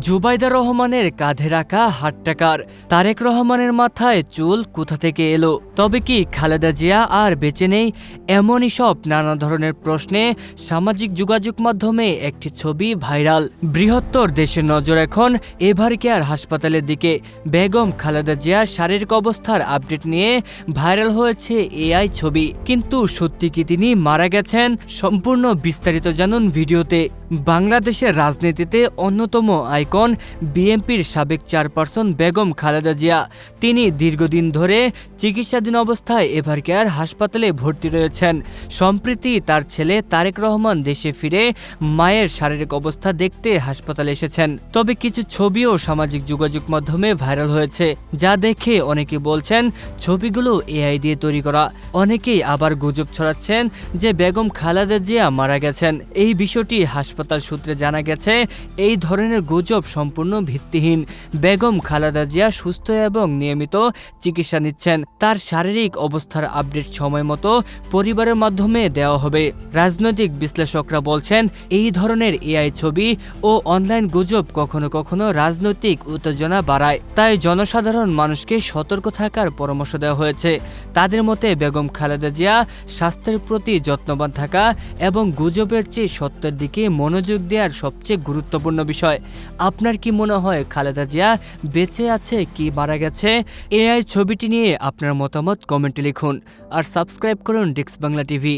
জুবাইদা রহমানের কাঁধে রাখা হাট টাকার তারেক রহমানের মাথায় চুল কোথা থেকে এলো? তবে কি খালেদা জিয়া আর বেঁচে নেই? এমনই সব নানা ধরনের প্রশ্নে সামাজিক যোগাযোগ মাধ্যমে একটি ছবি ভাইরাল। বৃহত্তর দেশের নজর এখন এভার কেয়ার হাসপাতালের দিকে। বেগম খালেদা জিয়ার শারীরিক অবস্থার আপডেট নিয়ে ভাইরাল হয়েছে এআই ছবি। কিন্তু সত্যি কি তিনি মারা গেছেন? সম্পূর্ণ বিস্তারিত জানুন ভিডিওতে। বাংলাদেশের রাজনীতিতে অন্যতম আইকন বিএনপির সাবেক চেয়ারপারসন বেগম খালেদা জিয়া। তিনি দীর্ঘদিন ধরে চিকিৎসাধীন অবস্থায় এভার কেয়ার হাসপাতালে ভর্তি রয়েছেন। সম্প্রতি তার ছেলে তারেক রহমান দেশে ফিরে মায়ের শারীরিক অবস্থা দেখতে হাসপাতালে এসেছেন। তবে কিছু ছবিও সামাজিক যোগাযোগ মাধ্যমে ভাইরাল হয়েছে, যা দেখে অনেকে বলছেন ছবিগুলো এআই দিয়ে তৈরি করা। অনেকেই আবার গুজব ছড়াচ্ছেন যে বেগম খালেদা জিয়া মারা গেছেন। এই বিষয়টি হাসপাতাল সূত্রে জানা গেছে, এই ধরনের গুজব সম্পূর্ণ ভিত্তিহীন। বেগম খালেদা জিয়া সুস্থ এবং নিয়মিত চিকিৎসা নিচ্ছেন। তার শারীরিক অবস্থার আপডেট সময় মতো পরিবারের মাধ্যমে দেওয়া হবে। রাজনৈতিক বিশ্লেষকরা বলছেন, এই ধরনের এআই ছবি ও অনলাইন গুজব কখনো কখনো রাজনৈতিক উত্তেজনা বাড়ায়। তাই জনসাধারণ মানুষকে সতর্ক থাকার পরামর্শ দেওয়া হয়েছে। তাদের মতে, বেগম খালেদা জিয়া স্বাস্থ্যের প্রতি যত্নবান থাকা এবং গুজবের চেয়ে সত্যের দিকে মনোযোগ দেওয়ার সবচেয়ে গুরুত্বপূর্ণ বিষয়। আপনার কি মনে হয় খালেদা জিয়া বেঁচে আছে কি মারা গেছে? এআই ছবিটি নিয়ে আপনার মতামত কমেন্টে লিখুন আর সাবস্ক্রাইব করুন ডিক্স বাংলা টিভি।